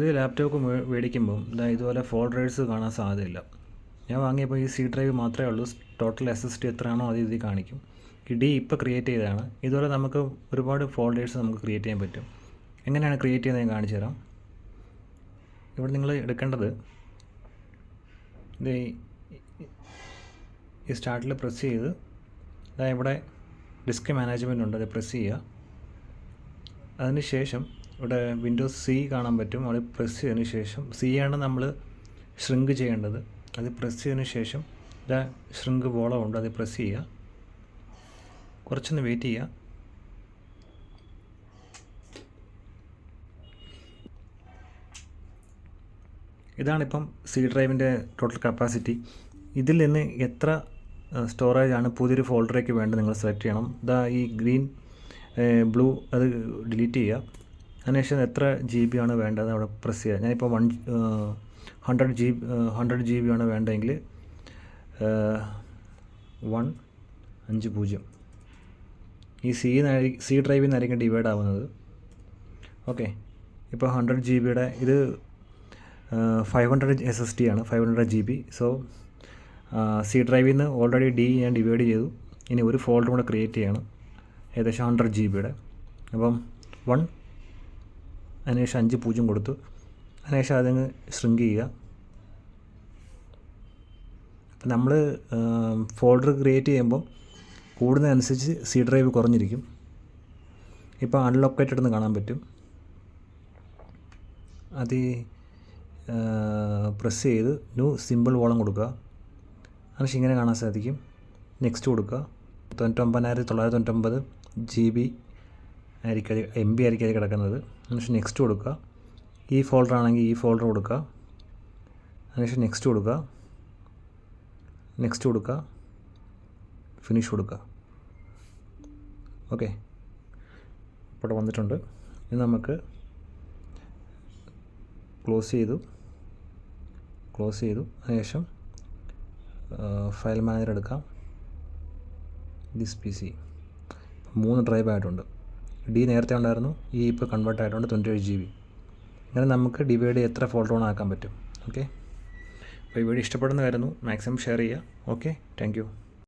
പുതിയ ലാപ്ടോപ്പ് മേടിക്കുമ്പം ഇതാ ഇതുപോലെ ഫോൾഡേഴ്സ് കാണാൻ സാധ്യതയില്ല. ഞാൻ വാങ്ങിയപ്പോൾ ഈ സി ഡ്രൈവ് മാത്രമേ ഉള്ളൂ. ടോട്ടൽ എസ് എസ് ടി എത്രയാണോ അത് ഇതിൽ കാണിക്കും. ഈ ഡി ഇപ്പോൾ ക്രിയേറ്റ് ചെയ്തതാണ്. ഇതുപോലെ നമുക്ക് ഒരുപാട് ഫോൾഡേഴ്സ് നമുക്ക് ക്രിയേറ്റ് ചെയ്യാൻ പറ്റും. എങ്ങനെയാണ് ക്രിയേറ്റ് ചെയ്യുന്നത് ഞാൻ കാണിച്ചു തരാം. ഇവിടെ നിങ്ങൾ എടുക്കേണ്ടത് ഇത് ഈ- സ്റ്റാർട്ടിൽ പ്രസ് ചെയ്ത് ഇതാ ഇവിടെ ഡിസ്ക് മാനേജ്മെന്റ് ഉണ്ട്. അത് പ്രസ് ചെയ്യുക. അതിനുശേഷം ഇവിടെ വിൻഡോസ് സി കാണാൻ പറ്റും. അവിടെ പ്രസ് ചെയ്തതിന് ശേഷം സി ആണ് നമ്മൾ ഷ്രിങ്ക് ചെയ്യേണ്ടത്. അത് പ്രസ് ചെയ്തതിന് ശേഷം ഇതാ ഷ്രിങ്ക് ഉണ്ട്. അത് പ്രസ് ചെയ്യുക. കുറച്ചൊന്ന് വെയിറ്റ് ചെയ്യുക. ഇതാണിപ്പം സി ഡ്രൈവിന്റെ ടോട്ടൽ കപ്പാസിറ്റി ഇതിൽ നിന്ന് എത്ര സ്റ്റോറേജ് ആണ് പുതിയൊരു ഫോൾഡറേക്ക് വേണ്ടത് നിങ്ങൾ സെലക്ട് ചെയ്യണം. ഇതാ ഈ ഗ്രീൻ ബ്ലൂ അത് ഡിലീറ്റ് ചെയ്യുക. അതിനുശേഷം എത്ര ജി ബി ആണ് വേണ്ടത് അവിടെ പ്രസ് ചെയ്യുക ഞാനിപ്പോൾ one hundred G hundred G B ആണ് വേണ്ടതെങ്കിൽ വൺ അഞ്ച് പൂജ്യം. ഈ സി സി ഡ്രൈവിൽ നിന്നായിരിക്കും ഡിവൈഡ് ആവുന്നത്. ഓക്കെ ഇപ്പോൾ ഹൺഡ്രഡ് ജി ബിയുടെ ഇത് five hundred S S T ആണ് five hundred G B so C ഡ്രൈവിൽ നിന്ന് ഓൾറെഡി ഡി ഞാൻ ഡിവൈഡ് ചെയ്തു. ഇനി ഒരു ഫോൾഡർ കൂടെ ക്രിയേറ്റ് ചെയ്യണം. ഏകദേശം ഹൺഡ്രഡ് ജി ബിയുടെ അപ്പം വൺ അതിനുശേഷം അഞ്ച് പൂജ്യം കൊടുത്തു. അതിനുശേഷം അതങ്ങ് ശ്രിങ്ക് ചെയ്യുക. അപ്പം നമ്മൾ ഫോൾഡർ ക്രിയേറ്റ് ചെയ്യുമ്പം കൂടുന്നതനുസരിച്ച് സി ഡ്രൈവ് കുറഞ്ഞിരിക്കും. ഇപ്പോൾ അൺലൊക്കേറ്റഡ് എന്ന് കാണാൻ പറ്റും. അത് പ്രസ് ചെയ്ത് ന്യൂ സിമ്പിൾ വോളം കൊടുക്കുക. അതിനുശേഷം ഇങ്ങനെ കാണാൻ സാധിക്കും. നെക്സ്റ്റ് കൊടുക്കുക. തൊണ്ണൂറ്റൊമ്പതിനായിരത്തി തൊള്ളായിരത്തി തൊണ്ണൂറ്റൊമ്പത് ജി ബി ആയിരിക്കും എം ബി ആയിരിക്കും അത് കിടക്കുന്നത്. അതിനുശേഷം നെക്സ്റ്റ് കൊടുക്കുക. ഈ ഫോൾഡർ ആണെങ്കിൽ ഈ ഫോൾഡർ കൊടുക്കുക. അതിനുശേഷം നെക്സ്റ്റ് കൊടുക്കുക. നെക്സ്റ്റ് കൊടുക്കുക. ഫിനിഷ് കൊടുക്കുക. ഓക്കെ ഇവിടെ വന്നിട്ടുണ്ട്. ഇനി നമുക്ക് ക്ലോസ് ചെയ്തു. ക്ലോസ് ചെയ്തു. അതിനുശേഷം ഫയൽ മാനേജർ എടുക്കാം. ദിസ് പി സി മൂന്ന് ഡ്രൈവ് ആയിട്ടുണ്ട്. ഡി നേരത്തെ ഉണ്ടായിരുന്നു ഈ ഇപ്പോൾ കൺവേർട്ട് ആയിട്ടുണ്ട് ട്വന്റി എയ്റ്റ് ജി ബി അങ്ങനെ നമുക്ക് ഡിവൈഡ് എത്ര ഫോൾഡ് ഓൺ ആക്കാൻ പറ്റും ഓക്കെ അപ്പോൾ ഈ വീഡിയോ ഇഷ്ടപ്പെടുന്നതായിരുന്നു മാക്സിമം ഷെയർ ചെയ്യുക ഓക്കെ താങ്ക്